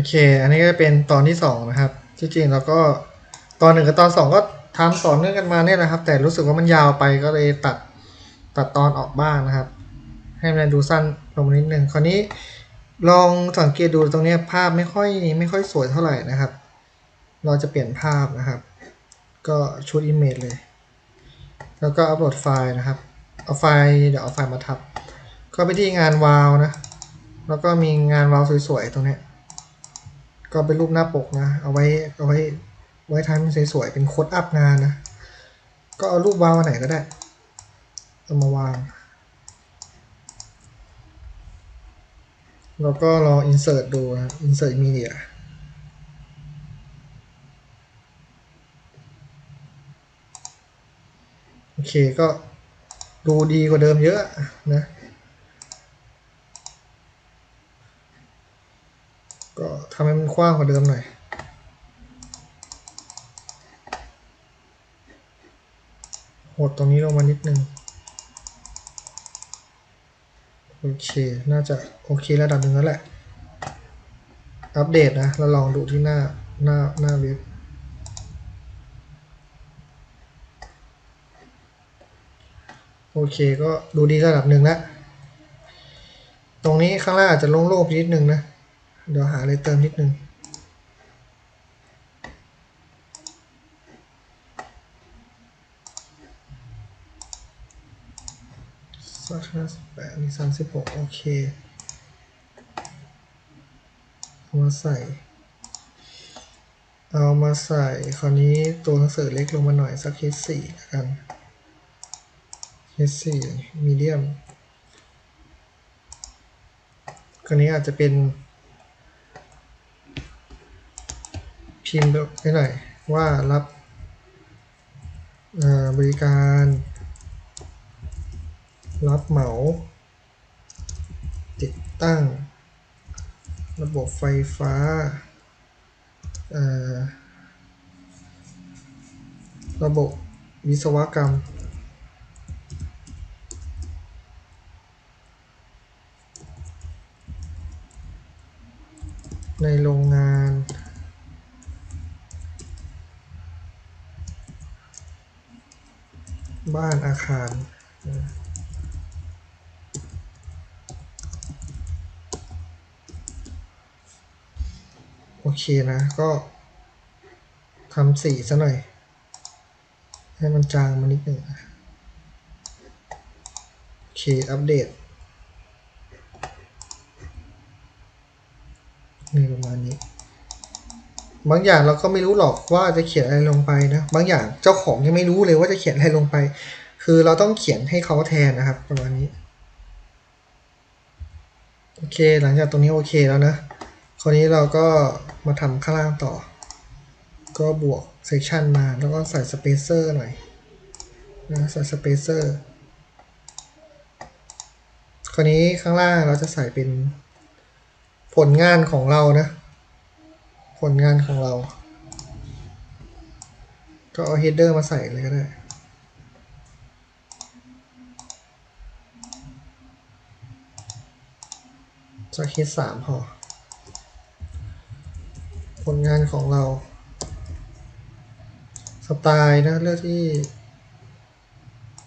โอเค อันนี้ก็เป็นตอนที่สองนะครับที่จริงเราก็ตอนหนึ่งกับตอนสองก็ทำต่อเนื่องกันมาเนี่ยนะครับ แต่รู้สึกว่ามันยาวไปก็เลยตัดตัดตอนออกบ้างนะครับ ให้มันดูสั้นลงนิดนึงคราวนี้ลองสังเกตดูตรงนี้ภาพไม่ค่อยไม่ค่อยสวยเท่าไหร่นะครับ เราจะเปลี่ยนภาพนะครับ ก็ชุดอิมเมจเลย แล้วก็อัปโหลดไฟล์นะครับ เอาไฟล์เดี๋ยวเอาไฟล์มาทับ ก็ไปที่งานวาวนะ แล้วก็มีงานวาวสวยๆตรงนี้ ก็เป็นรูปหน้าปกนะ เอาไว้เอาไว้ไว้ทำสวยๆเป็นโค้ดอัพงานนะ ก็เอารูปวาวอันไหนก็ได้เอามาวาง แล้วก็ลอง insert ดูนะ insert media โอเคก็ดูดีกว่าเดิมเยอะนะ ก็ทำให้มันกว้างกว่าเดิมหน่อยหดตรงนี้ลงมานิดนึง โอเค น่าจะโอเคระดับหนึ่งแล้วแหละ อัปเดตนะ เราลองดูที่หน้าหน้าหน้าเว็บโอเคก็ดูดีระดับหนึ่งแล้ว ตรงนี้ข้างล่างอาจจะโล่งๆไปนิดนึงนะ เดี๋ยวหาอะไรเติมนิดนึงสักห้าสิบแปดนี่สามสิบหกโอเคเอามาใส่ เอามาใส่คราวนี้ตัวหนังสือเล็กลงมาหน่อยสักเคสสี่ละกันเคสสี่มีเดียมคราวนี้อาจจะเป็น พิมพ์ไปหน่อยว่ารับบริการ รับเหมา ติดตั้ง ระบบไฟฟ้าระบบวิศวกรรม ในโรงงาน บ้านอาคารโอเคนะ ก็ทำสีซะหน่อย ให้มันจางมานิดหนึ่งโอเค อัปเดตนี่ประมาณนี้ บางอย่างเราก็ไม่รู้หรอกว่าจะเขียนอะไรลงไปนะ บางอย่างเจ้าของยังไม่รู้เลยว่าจะเขียนอะไรลงไป คือเราต้องเขียนให้เขาแทนนะครับ ประมาณนี้ โอเค หลังจากตรงนี้โอเคแล้วนะคราวนี้เราก็มาทำข้างล่างต่อ ก็บวกเซ c ชันมา แล้วก็ใส่สเปเซอร์หน่อยนะใส่สเปเซอร์คราวนี้ข้างล่างเราจะใส่เป็นผลงานของเรานะ ผลงานของเรา ก็เอา header มาใส่เลยก็ได้สักเคสสามพอ ผลงานของเรา สไตล์นะเลือกที่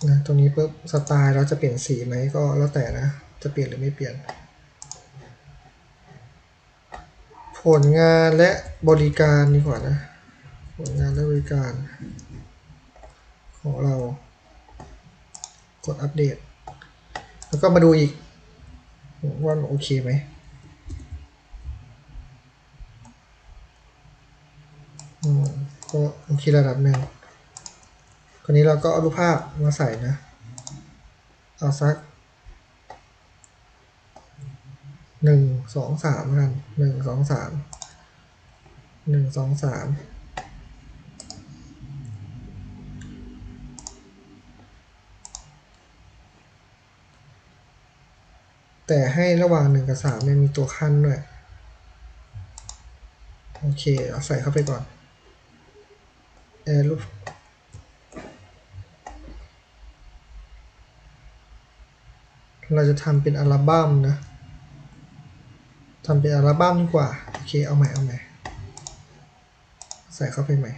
นะตรงนี้ปุ๊บสไตล์เราจะเปลี่ยนสีไหมก็แล้วแต่นะ จะเปลี่ยนหรือไม่เปลี่ยน ผลงานและบริการดีกว่านะ ผลงานและบริการ ของเรา กดอัปเดต แล้วก็มาดูอีก ว่าโอเคไหมอืมก็โอเคระดับหนึ่งคราวนี้เราก็เอารูปภาพมาใส่นะ เอาสัก หนึ่งสองสามกันหนึ่งสองสามหนึ่งสองสามแต่ให้ระหว่างหนึ่งกับสามเนี่ยมีตัวขั้นด้วย โอเคเอาใส่เข้าไปก่อนแอร์รูปเราจะทำเป็นอัลบั้มนะ ทำเป็นอัลบั้มดีกว่า โอเค เอาใหม่ เอาใหม่ ใส่เข้าไปใหม่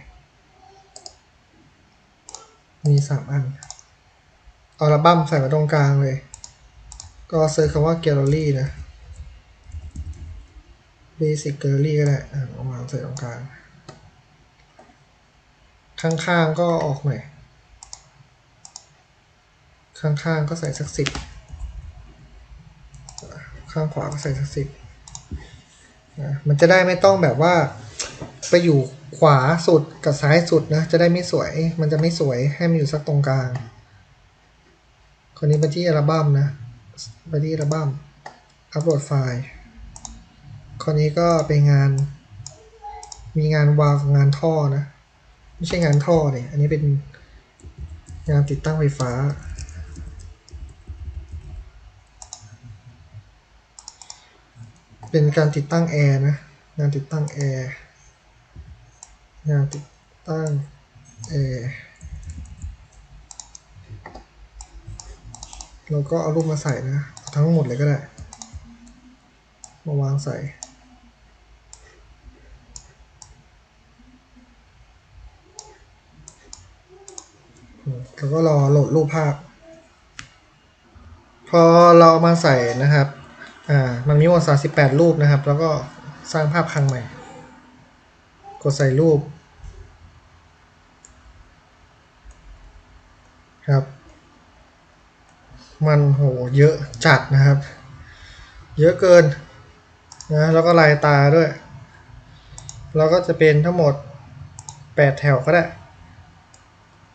มีสามอัน อัลบั้มใส่ไว้ตรงกลางเลย ก็เซิร์ชคำว่า Gallery นะ Basic Gallery ก็ได้อะเอามาใส่ตรงกลาง ข้างๆก็ออกใหน่ข้างๆก็ใส่สักสิบข้างขวาก็ใส่สักสิบ นะมันจะได้ไม่ต้องแบบว่าไปอยู่ขวาสุดกับซ้ายสุดนะ จะได้ไม่สวย มันจะไม่สวยให้มันอยู่สักตรงกลาง คนนี้ไปที่อัลบั้มนะ ไปที่อัลบั้ม อัปโหลดไฟล์ คนนี้ก็เป็นงาน มีงานวาล์วกับงานท่อนะ ไม่ใช่งานท่อเนี่ย อันนี้เป็นงานติดตั้งไฟฟ้า เป็นการติดตั้งแอร์นะ งานติดตั้งแอร์งานติดตั้งแอร์เราก็เอารูปมาใส่นะ ทั้งหมดเลยก็ได้ มาวางใส่แล้วก็รอโหลดรูปภาพ พอเราเอามาใส่นะครับ อ่ามันมีหมด38รูปนะครับ แล้วก็สร้างภาพครั้งใหม่ กดใส่รูป ครับ มันโหเยอะจัดนะครับ เยอะเกินนะแล้วก็ลายตาด้วย แล้วก็จะเป็นทั้งหมด 8 แถวก็ได้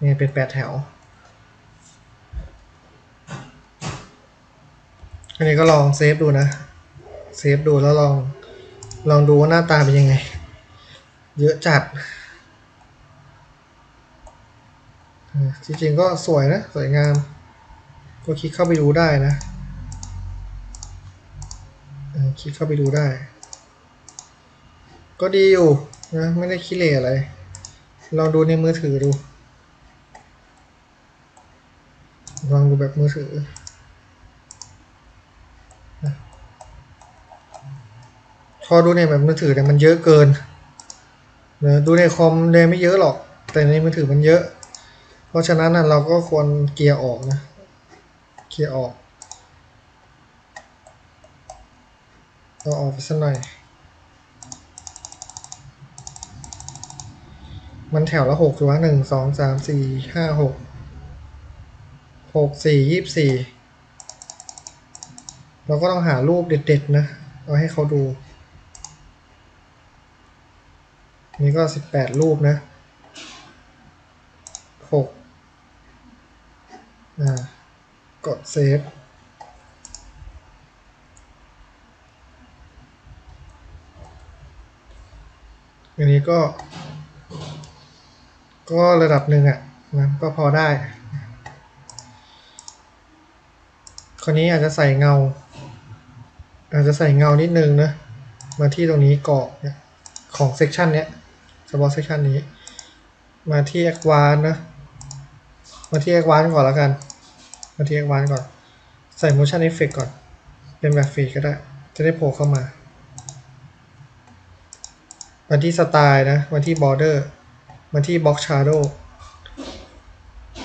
นี่เป็น 8 แถว อันนี้ก็ลองเซฟดูนะ เซฟดูแล้วลองลองดูว่าหน้าตาเป็นยังไง เยอะจัดจริงๆก็สวยนะ สวยงาม ก็คลิกเข้าไปดูได้นะคลิกเข้าไปดูได้ ก็ดีอยู่นะไม่ได้ขี้เหร่อะไร ลองดูในมือถือดู ลองดูแบบมือถือ อดูในแบบมือถือเนี่ยมันเยอะเกินเนะดูในคอมเลยไม่เยอะหรอก แต่ในมือถือมันเยอะ เพราะฉะนั้นนะเราก็ควรเกียร์ออกนะ เกียร์ออกเอาออกไปสักหน่อย มันแถวละหกถูกไหมหนึ่งสองสามสี่ห้าหกหกสี่ยี่สี่เราก็ต้องหารูปเด็ดๆนะ เอาให้เขาดู นี่ก็สิบแปดรูปนะหกกดเซฟอันนี้ก็ ก็ระดับหนึ่งอะ่ะนะก็พอได้ คนนี้อาจจะใส่เงา อาจจะใส่เงานิดนึงนะ มาที่ตรงนี้เนี่ยของเซกชันเนี้ย เฉพาะเซกชันนี้ มาที่ a d v a n c e นะ มาที่ a d v a n c e ก่อนแล้วกัน มาที่ a d v a n c e ก่อน ใส่ motion effect ก่อน เป็นแบบฟรีก็ได้ จะได้โผล่เข้ามา มาที่สไตล์นะ มาที่ border มาที่ box shadow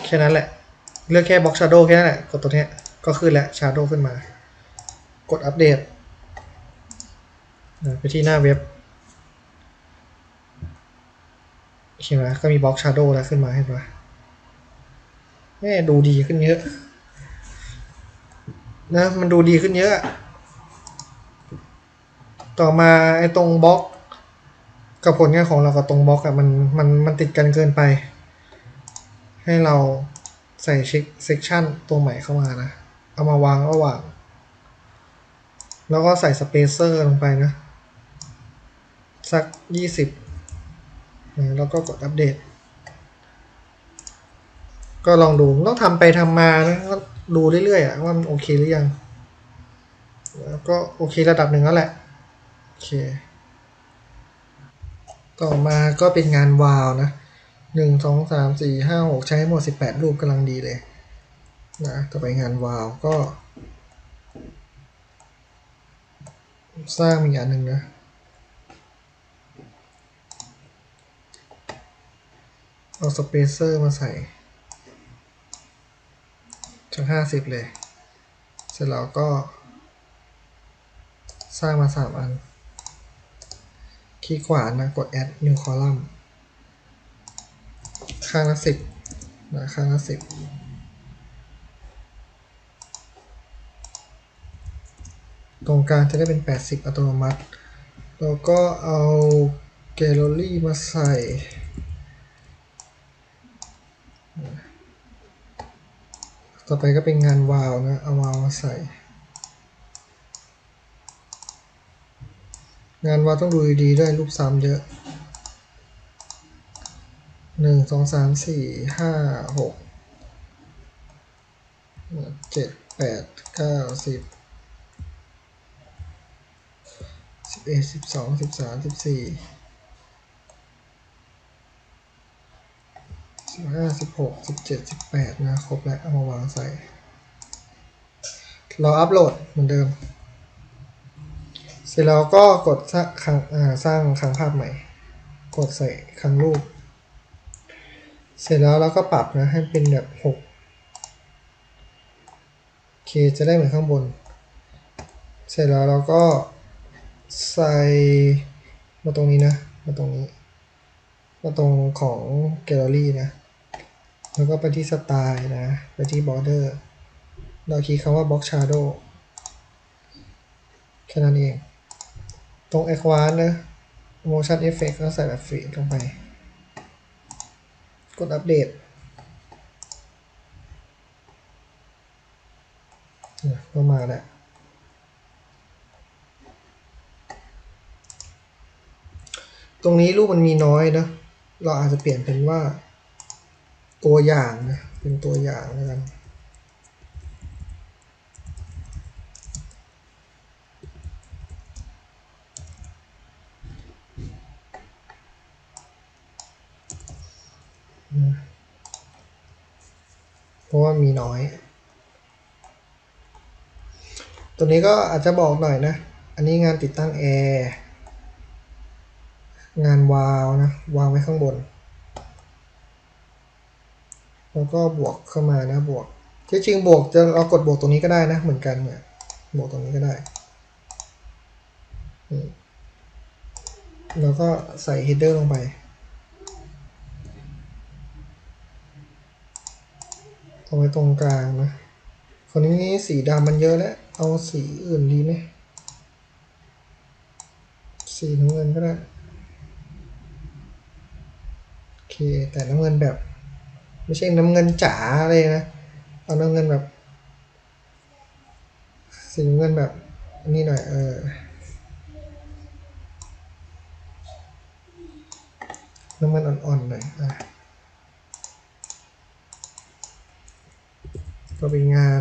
แค่นั้นแหละ เลือกแค่ box shadow แค่นั้นแหละ กดตัวเนี้ย ก็ขึ้นแล้ว shadow ขึ้นมา กดอัปเดตไปที่หน้าเว็บ เห็นไหมก็มี box shadow แล้วขึ้นมาเห็นปะแม่ดูดีขึ้นเยอะ นะ มันดูดีขึ้นเยอะ ต่อมาไอ้ตรงบล็อก กับผลงานของเรากับตรงบล็อกอะมันมันมันติดกันเกินไป ให้เราใส่เช็คเซกชันตัวใหม่เข้ามานะ เอามาวางระหว่าง แล้วก็ใส่สเปเซอร์ลงไปนะ สักยี่สิบ แล้วก็กดอัปเดต ก็ลองดูต้องทำไปทำมานะก็ดูเรื่อยๆอว่ามันโอเคหรือยัง แล้วก็โอเคระดับหนึ่งแล้วแหละ โอเค ต่อมาก็เป็นงานวาวนะหนึ่งสองสามสี่ห้าหกใช้หมดสิบแปดรูปกำลังดีเลยนะต่อไปงานวาวก็ สร้างมีกอันหนึ่งนะ เอาสเปเซอร์มาใส่จากห้าสิบเลย เสร็จแล้วก็ สร้างมาสามอัน คลิกขวานะกด add new column ข้างละสิบนะข้างละสิบตรงกลางจะได้เป็น 80 อัตโนมัติ แล้วก็เอาแกลเลอรี่มาใส่ ต่อไปก็เป็นงานวาวนะเอาวาวมาใส่ งานวาวต้องดูดีๆด้วยรูปซ้ำเยอะหนึ่งสองสามสี่ห้าหกเจ็ดแปดเก้าสิบสิบเอ็ดสิบสองสิบสามสิบสี่ สิบห้าสิบหกสิบเจ็ดสิบแปดนะครบแล้วเอามาวางใส่เราอัพโหลดเหมือนเดิม เสร็จแล้วก็กดสร้างครั้งอ่าสร้างครั้งภาพใหม่ กดใส่ครั้งรูป เสร็จแล้วเราก็ปรับนะให้เป็นแบบหกโอเคจะได้เหมือนข้างบน เสร็จแล้วเราก็ใส่มาตรงนี้นะ มาตรงนี้ มาตรงของแกลเลอรี่นะ แล้วก็ไปที่สไตล์นะ ไปที่ border เราคีย์คำว่า box shadow แค่นั้นเอง ตรง advanced นะ motion effect ก็ใส่แบบฟรีลงไป กดอัปเดตเนี่ยก็มาแล้วตรงนี้รูปมันมีน้อยนะ เราอาจจะเปลี่ยนเป็นว่า ตัวอย่างนะเป็นตัวอย่างแล้วกันเพราะว่ามีน้อย ตัวนี้ก็อาจจะบอกหน่อยนะ อันนี้งานติดตั้งแอร์ งานวาล์วนะ วางไว้ข้างบน แล้วก็บวกเข้ามานะบวกที่จริงบวกจะเรากดบวกตรงนี้ก็ได้นะ เหมือนกันเนี่ยบวกตรงนี้ก็ได้แล้วก็ใส่ header ลงไปเอาไว้ตรงกลางนะคนนี้สีดำมันเยอะแล้ว เอาสีอื่นดีไหมสีน้ำเงินก็ได้ โอเค แต่น้ำเงินแบบ ไม่ใช่น้ำเงินจ๋าเลยนะ เอาน้ำเงินแบบ สีน้ำเงินแบบนี่หน่อย เออ น้ำมันอ่อนๆหน่อยอะก็เป็นงาน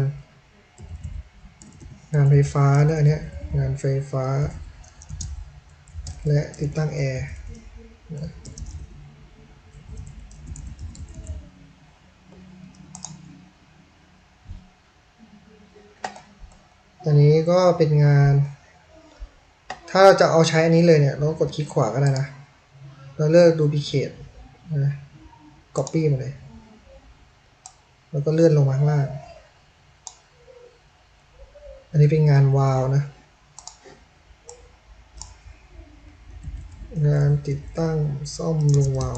งานไฟฟ้านะอันเนี้ยงานไฟฟ้า และติดตั้งแอร์นะ อันนี้ก็เป็นงาน ถ้าเราจะเอาใช้อันนี้เลยเนี่ย เรากดคลิกขวาก็ได้นะแล้วเลือก duplicate นะ copy มาเลย แล้วก็เลื่อนลงมาข้างล่าง อันนี้เป็นงานวาวนะ งานติดตั้งซ่อมลงวาว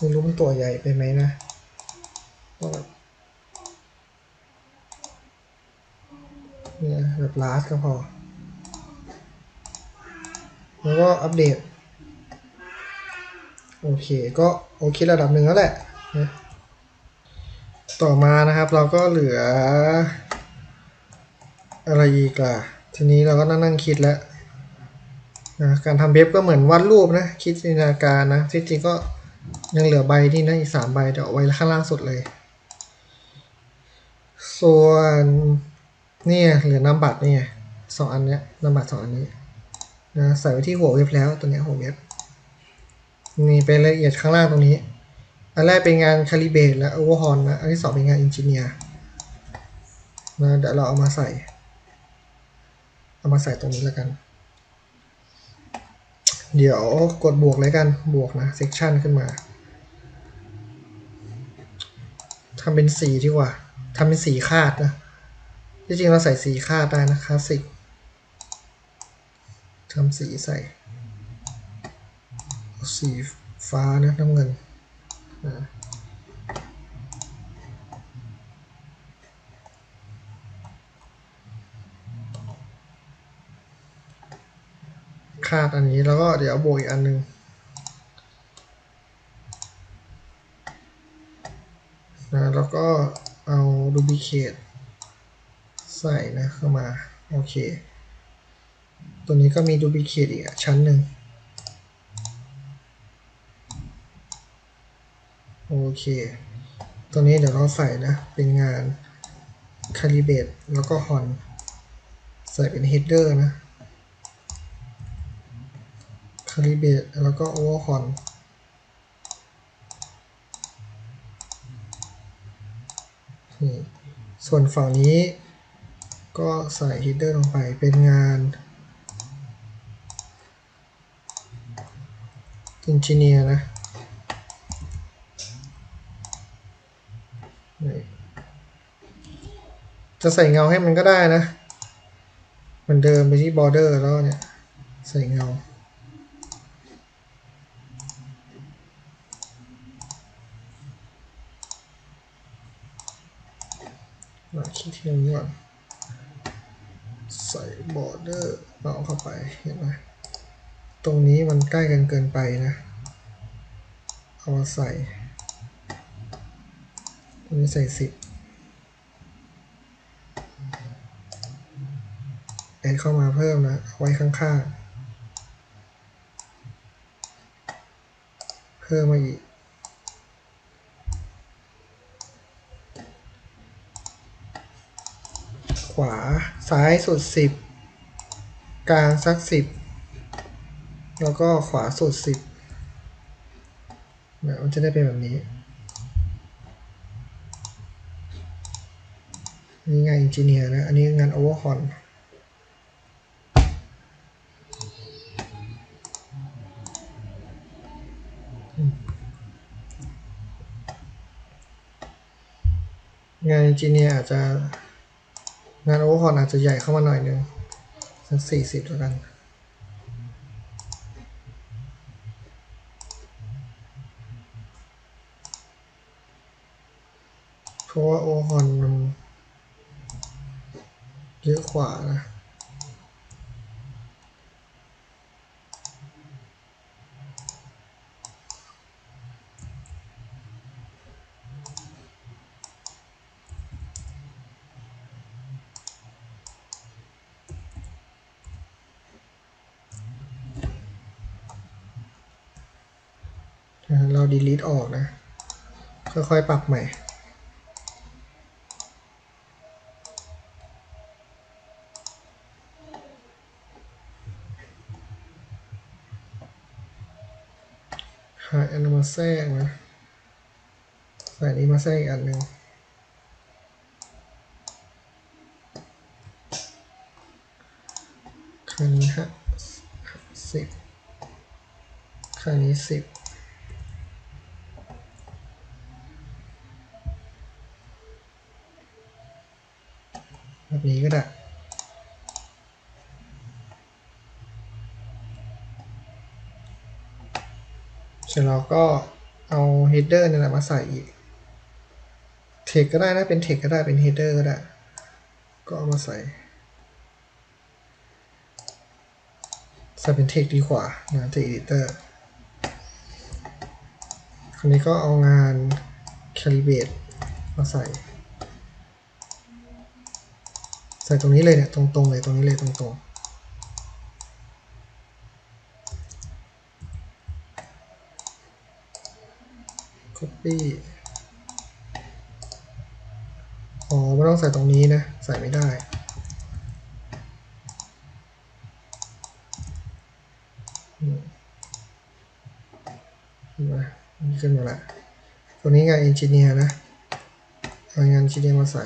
ไม่รู้มัน ตัวใหญ่ไปไหมนะต้องแบบเนี่ยแบบลาสก็พอ แล้วก็อัปเดต โอเค ก็โอเคระดับหนึ่งแล้วแหละ ต่อมานะครับเราก็เหลือ อะไรอีกล่ะ ทีนี้เราก็นั่งนั่งคิดแล้วนะการทำเว็บก็เหมือนวาดรูปนะ คิดจินตนาการนะที่จริงก็ ยังเหลือใบที่นะอีกสามใบเดี๋ยวเอาไว้ข้างล่างสุดเลย ส่วนเนี่ยเหลือนามบัตรเนี่ยสองอันเนี้ยนามบัตรสองอันนี้นะใส่ไว้ที่หัวเว็บแล้วตัวเนี้ยหัวเว็บนี่เป็นรายละเอียดข้างล่างตรงนี้ อันแรกเป็นงานคาลิเบตและโอเวอร์ฮอนนะ อันที่สองเป็นงานอินจิเนียร์นะเดี๋ยวเราเอามาใส่ เอามาใส่ตรงนี้แล้วกัน เดี๋ยวกดบวกเลยกัน บวกนะเซกชันขึ้นมา ทำเป็นสีดีกว่าทำเป็นสีคาดนะที่จริงเราใส่สีคาดได้นะคลาสสิกทำสีใส่ สีฟ้านะน้ำเงินคาดอันนี้แล้วก็เดี๋ยวโบวกอีกอันหนึง นะแล้วก็เอาดูบิเคทใส่นะเข้ามา โอเค ตัวนี้ก็มีดูบิเคทอีกอะชั้นหนึ่งโอเค ตัวนี้เดี๋ยวเราใส่นะ เป็นงานคาลิเบตแล้วก็ฮอน ใส่เป็นเฮดเดอร์นะคาลิเบตแล้วก็โอเวอร์ฮอน นี่ส่วนฝั่งนี้ ก็ใส่ฮีดเดอร์ลงไปเป็นงาน อินจิเนียร์นะจะใส่เงาให้มันก็ได้นะมันเดินไปที่บอร์เดอร์แล้วเนี่ย ใส่เงา ทีนี้ก่อนใส่บอร์เดอร์เอาเข้าไปเห็นไหมตรงนี้มันใกล้กันเกินไปนะ เอามาใส่ ตรงนี้ใส่สิบแอดเข้ามาเพิ่มนะ ไว้ข้างๆ เพิ่มมาอีก ขวา ซ้ายสุดสิบกลางสักสิบแล้วก็ขวาสุดสิบเนี่ยมันจะได้เป็นแบบนี้นี่งานอินจิเนียร์นะ อันนี้งานโอเวอร์ฮอนงานอินจิเนียร์อาจจะ งานโอเวอร์ฮอนอาจจะใหญ่เข้ามาหน่อยนึงสักสี่สิบแล้วกันเพราะว่าโอเวอร์ฮอนมันเยอะกว่านะ เรา delete ออกนะ ค่อยๆ ปรับใหม่หาอันมาแทรกนะใส่นี้มาแทรกอีกอันหนึ่งข้างนี้ฮะสิบข้างนี้สิบ แบบนี้ก็ได้ เส ร็จแล้วก็เอา header เนี่ยแหละมาใส่อีก text ก็ได้นะ เป็น text ก็ได้เป็น header ก็ได้ ก็เอามาใส่ ใส่เป็น text ดีกว่านะ text editor คราวนี้ก็เอางาน calibrate มาใส่ ใส่ตรงนี้เลยเนี่ย ตรงๆเลยตรงนี้เลยตรงๆ copy อ๋อไม่ต้องใส่ตรงนี้นะ ใส่ไม่ได้มเห็นมนี่ขึ้นมาละ ตัวนี้งานเอนจิเนียร์นะเอางานเอนจิเนียร์มาใส่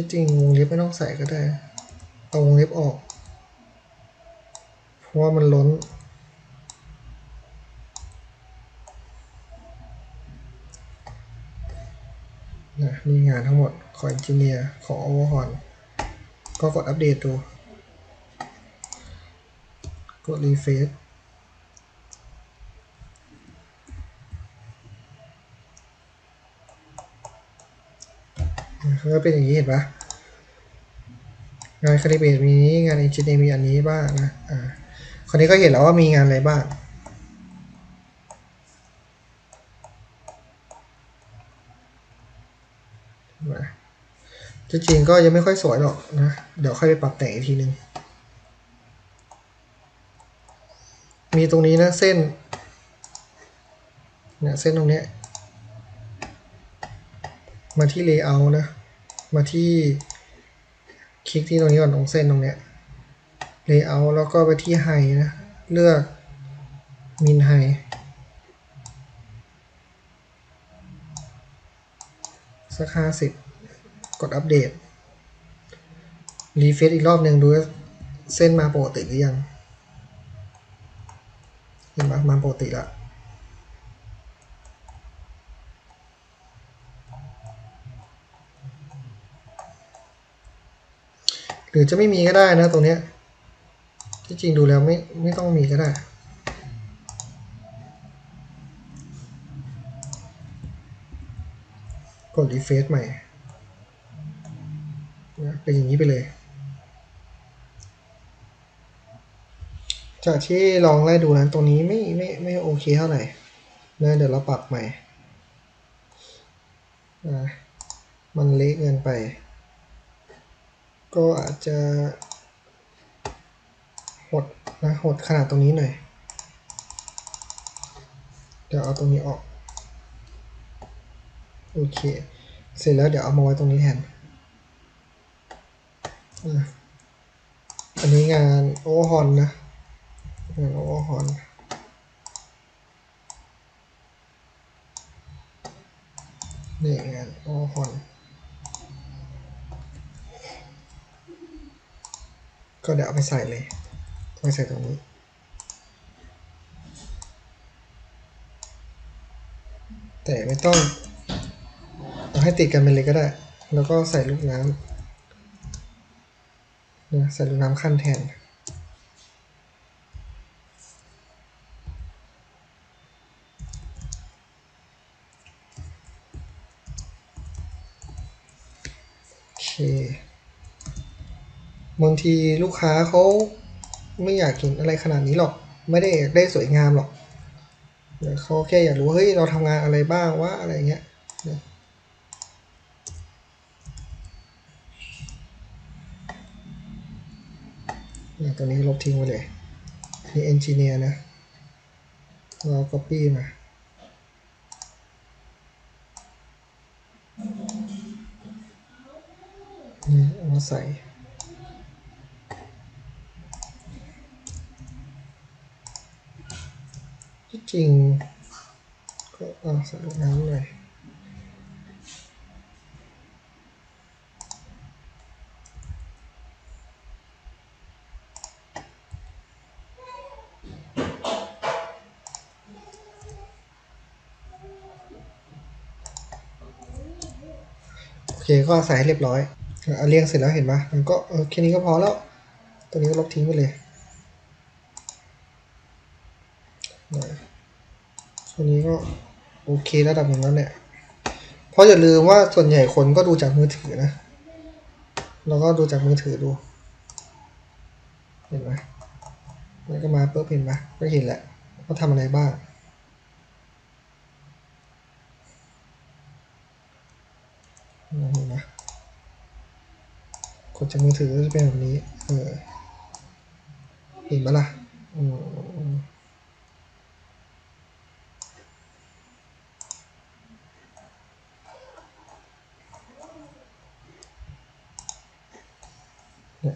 ที่จริงวงเล็บไม่ต้องใส่ก็ได้ เอาวงเล็บออก เพราะว่ามันล้น นะนี่งานทั้งหมดของ Engineer ของ Overhaul ก็กดอัปเดตดู กด refresh มันก็เป็นอย่างนี้เห็นปะงานคาลิเบตมีนี้งาน Engineer มีอันนี้บ้างนะอ่าคนนี้ก็เห็นแล้วว่ามีงานอะไรบ้างจริงๆก็ยังไม่ค่อยสวยหรอกนะ เดี๋ยวค่อยไปปรับแต่งอีกทีนึง มีตรงนี้นะเส้น เนี่ยเส้นตรงเนี้ยมาที่ layout นะ มาที่คลิกที่ตรงนี้ก่อนตรงเส้นตรงเนี้ย layout แล้วก็ไปที่ high นะ เลือก min high สักห้าสิบกดอัปเดต รีเฟซอีกรอบหนึ่งดูว่าเส้นมาปกติหรือยังเห็นไหมมาปกติละ หรือจะไม่มีก็ได้นะตรงเนี้ยที่จริงดูแล้วไม่ไม่ต้องมีก็ได้ กดรีเฟซใหม่นะเป็นอย่างนี้ไปเลย จากที่ลองไล่ดูนะตรงนี้ไม่ไม่ไม่โอเคเท่าไหร่นะเดี๋ยวเราปรับใหม่นะมันเละเกินไป ก็อาจจะหดนะหดขนาดตรงนี้หน่อย เดี๋ยวเอาตรงนี้ออก โอเค เสร็จแล้วเดี๋ยวเอามาไว้ตรงนี้แทนอะอันนี้งานโอเวอร์ฮอนนะงานโอเวอร์ฮอนนี่งานโอเวอร์ฮอน ก็เดี๋ยวเอาไปใส่เลยเอาไปใส่ตรงนี้แต่ไม่ต้องเอาให้ติดกันไปเลยก็ได้ แล้วก็ใส่ลูกน้ำเนี่ยใส่ลูกน้ำขั้นแทน โอเค บางทีลูกค้าเขาไม่อยากเห็นอะไรขนาดนี้หรอก ไม่ได้อยากได้สวยงามหรอกเดี๋ยวเขาแค่อยากรู้เฮ้ยเราทำงานอะไรบ้างวะอะไรเงี้ยเนี่ยตัวนี้ลบทิ้งไปเลย นี่เอนจิเนียร์นะ เรา copy มานี่เอามาใส่ ที่จ ริงก็เอาใส่ลูกน้ำหน่อยโอเคก็ใส่ให้เรียบร้อย เอะเรียงเสร็จแล้วเห็นปะมันก็แค่นี้ก็พอแล้ว ตัวนี้ก็ลบทิ้งไปเลยนะ ตัวนี้ก็โอเคระดับหนึ่งแล้วเนี่ย เพราะอย่าลืมว่าส่วนใหญ่คนก็ดูจากมือถือนะ แล้วก็ดูจากมือถือดู เห็นไหมแล้วก็มาเปุ๊บเห็นปะก็เห็นแหละว่าทำอะไรบ้างเห็นไหมกดจากมือถือก็จะเป็นแบบนี้ เออ เห็นปะล่ะ อืม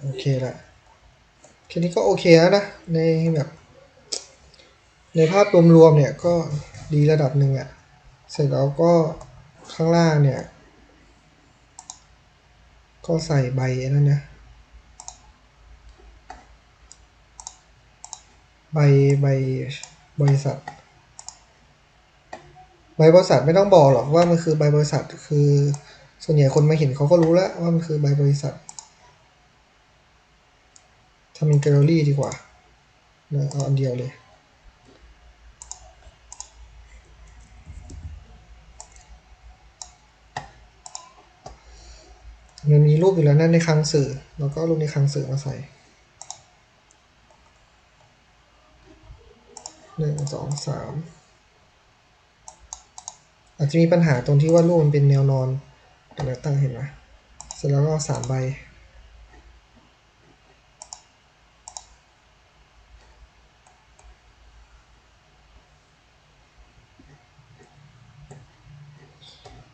โอเคละแค่นี้ก็โอเคแล้วนะ ในแบบในภาพรวมๆเนี่ยก็ดีระดับหนึ่งอะเสร็จแล้วก็ข้างล่างเนี่ย ก็ใส่ใบนั่นนะใบใบบริษัท ใบบริษัทไม่ต้องบอกหรอกว่ามันคือใบบริษัทคือส่วนใหญ่คนมาเห็นเขาก็รู้แล้วว่ามันคือใบบริษัททำเป็นแกลเลอรี่ดีกว่าเนอะเอาอันเดียวเลย มันมีรูปอยู่แล้วนั่นในคลังสื่อ แล้วก็รูปในคลังสื่อมาใส่หนึ่งสองสามอาจจะมีปัญหาตรงที่ว่ารูปมันเป็นแนวนอนตรงนี้ตั้งเห็นไหมเสร็จแล้วก็สามใบ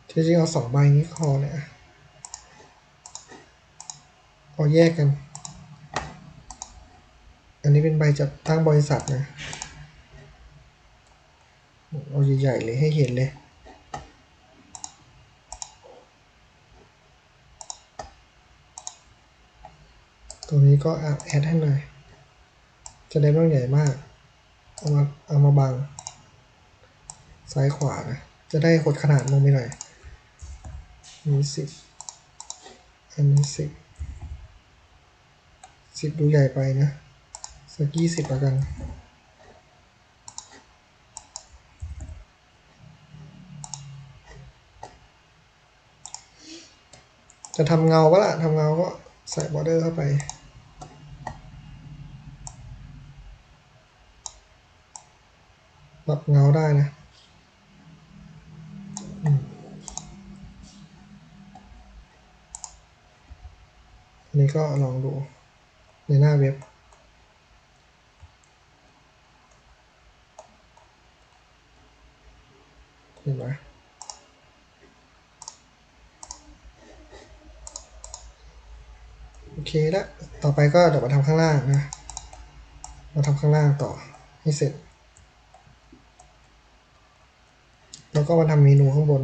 ที่จริงเอาสองใบนี้พอเนี่ยเอแยกกัน อันนี้เป็นใบจัดตั้งบริษัทนะ เอาใหญ่ๆเลยให้เห็นเลยตรงนี้ก็แอดให้หน่อย จะได้ต้องใหญ่มาก เอามาเอามาบัง ซ้ายขวานะ จะได้หดขนาดลงไปหน่อย นี้สิบอันนี้สิบสิบดูใหญ่ไปนะ สักยี่สิบล้วกันจะทำเงาก็ล่ะทำเงาก็ใส่บอร์เดอร์เข้าไป ปรับเงาได้นะอืมอันนี้ ก็ลองดูในหน้าเว็บ เห็นไหมโอเคแล้วต่อไปก็เดี๋ยวมาทำข้างล่างนะ มาทำข้างล่างต่อให้เสร็จ แล้วก็มาทำเมนูข้างบน